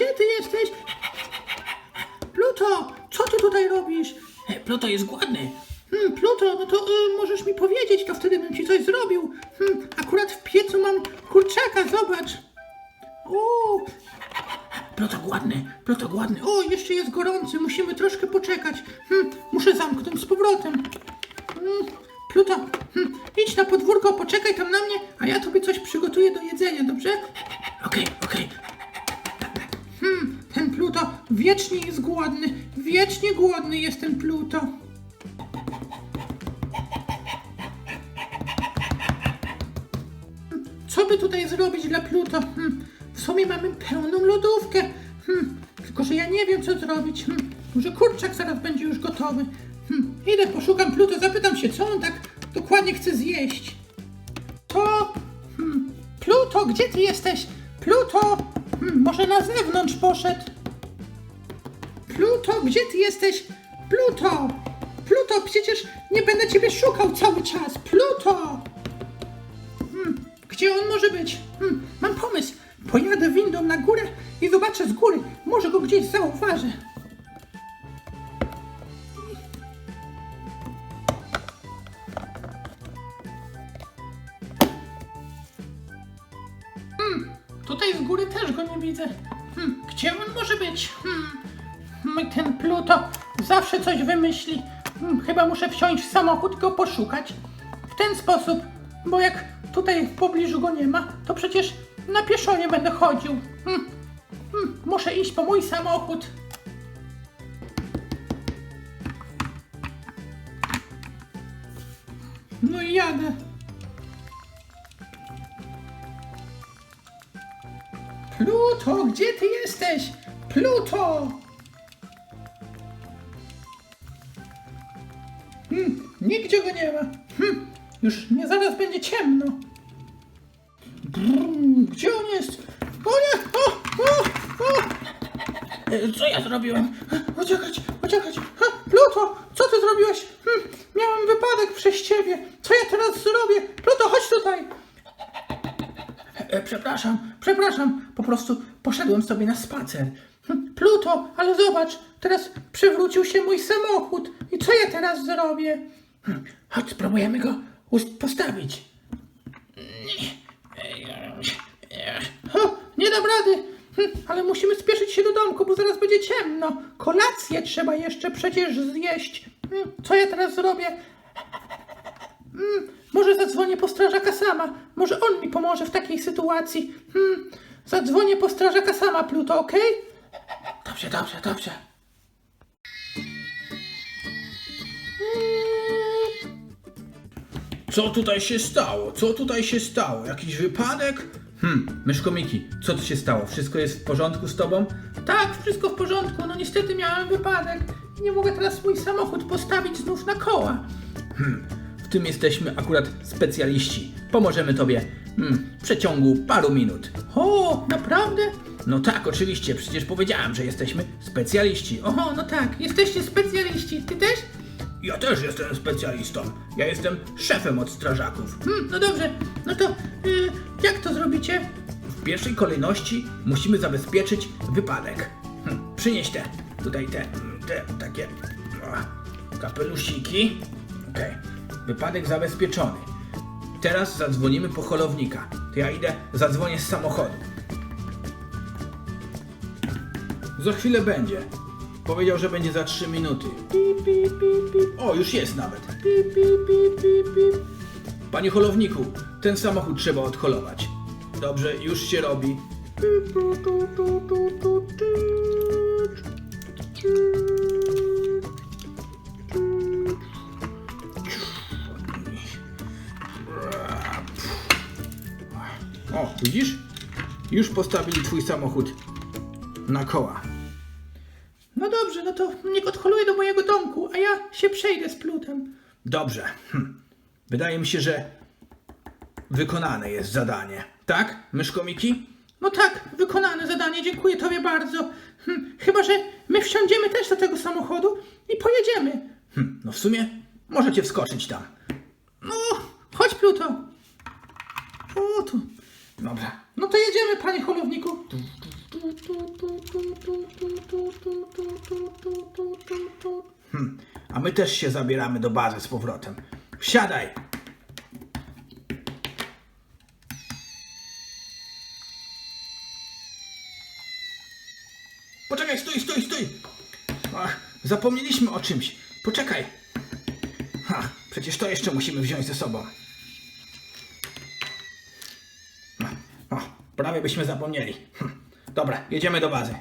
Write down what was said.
gdzie ty jesteś? Pluto, co ty tutaj robisz? Pluto jest głodny. Hmm, Pluto, no to y, możesz mi powiedzieć, to wtedy bym ci coś zrobił. Hmm, akurat w piecu mam kurczaka, zobacz. O, Pluto głodny, Pluto głodny. o, jeszcze jest gorący, musimy troszkę poczekać. Hmm, muszę zamknąć z powrotem. Hmm, Pluto, hmm, idź na podwórko, poczekaj tam na mnie, a ja tobie coś przygotuję do jedzenia, dobrze? Wiecznie jest głodny, wiecznie głodny jest ten Pluto. Co by tutaj zrobić dla Pluto? Hmm, w sumie mamy pełną lodówkę. Hmm, tylko, że ja nie wiem, co zrobić. Hmm, może kurczak zaraz będzie już gotowy. Hmm, idę, poszukam Pluto, zapytam się, co on tak dokładnie chce zjeść. To... Pluto, gdzie ty jesteś? Pluto! Może na zewnątrz poszedł? Pluto, gdzie ty jesteś? Pluto! Pluto, przecież nie będę ciebie szukał cały czas! Pluto! Hmm, gdzie on może być? Hmm, mam pomysł. Pojadę windą na górę i zobaczę z góry. Może go gdzieś zauważę. Hmm, tutaj z góry też go nie widzę. Hmm, gdzie on może być? Hmm, ten Pluto zawsze coś wymyśli. Hmm, chyba muszę wsiąść w samochód i go poszukać. W ten sposób, bo jak tutaj w pobliżu go nie ma, to przecież na pieszo nie będę chodził. Hmm, hmm, muszę iść po mój samochód. No i jadę. Pluto, gdzie ty jesteś? Pluto! Hmm, nigdzie go nie ma. Hmm, już nie zaraz będzie ciemno. Brrr, gdzie on jest? O nie! O, o, o! E, Co ja zrobiłem? Uciekać, uciekać! Pluto, co ty zrobiłeś? Hmm, miałem wypadek przez ciebie. Co ja teraz zrobię? Pluto, chodź tutaj! E, Przepraszam, przepraszam. Po prostu poszedłem sobie na spacer. Pluto, ale zobacz, teraz przewrócił się mój samochód. I co ja teraz zrobię? Hm, Chodź, spróbujemy go postawić. O, nie dam rady. Hm, ale musimy spieszyć się do domku, bo zaraz będzie ciemno. Kolację trzeba jeszcze przecież zjeść. Hm, co ja teraz zrobię? Hmm, może zadzwonię po strażaka sama. Może on mi pomoże w takiej sytuacji. Zadzwonię po strażaka sama, Pluto, okej? Dobrze, dobrze, dobrze. Co tutaj się stało? Co tutaj się stało? Jakiś wypadek? Hmm, myszko Miki, co tu się stało? Wszystko jest w porządku z tobą? Tak, wszystko w porządku. No niestety miałem wypadek. Nie mogę teraz mój samochód postawić znów na koła. W tym jesteśmy akurat specjaliści. Pomożemy tobie hmm, w przeciągu paru minut. O, naprawdę? No tak, oczywiście, przecież powiedziałem, że jesteśmy specjaliści. Oho, no tak, jesteście specjaliści. Ty też? ja też jestem specjalistą. Ja jestem szefem od strażaków. Hmm, no dobrze, no to y, jak to zrobicie? W pierwszej kolejności musimy zabezpieczyć wypadek. Hm, przynieś te, tutaj te, te takie o, kapelusiki. Okej, wypadek zabezpieczony. Teraz zadzwonimy po holownika. To ja idę, zadzwonię z samochodu. Za chwilę będzie. Powiedział, że będzie za 3 minuty. Pip, pip, pip, pip. O, już jest nawet. Pip, pip, pip, pip, pip. Panie holowniku, ten samochód trzeba odholować. Dobrze, już się robi. O, widzisz? Już postawili twój samochód na koła. No dobrze, no to niech odholuje do mojego domku, a ja się przejdę z Plutem. Dobrze. Hm. Wydaje mi się, że wykonane jest zadanie. Tak, myszko Miki? No tak, wykonane zadanie, dziękuję tobie bardzo. Hm, chyba, że my wsiądziemy też do tego samochodu i pojedziemy. Hm. No w sumie możecie wskoczyć tam. No, chodź Pluto. O, tu. Dobra. No to jedziemy, panie holowniku. Hmm, a my też się zabieramy do bazy z powrotem. Wsiadaj! Poczekaj, stój, stój, stój! Ach, zapomnieliśmy o czymś. Poczekaj. Ha, przecież to jeszcze musimy wziąć ze sobą. O, prawie byśmy zapomnieli. Hm. Dobra, jedziemy do bazy.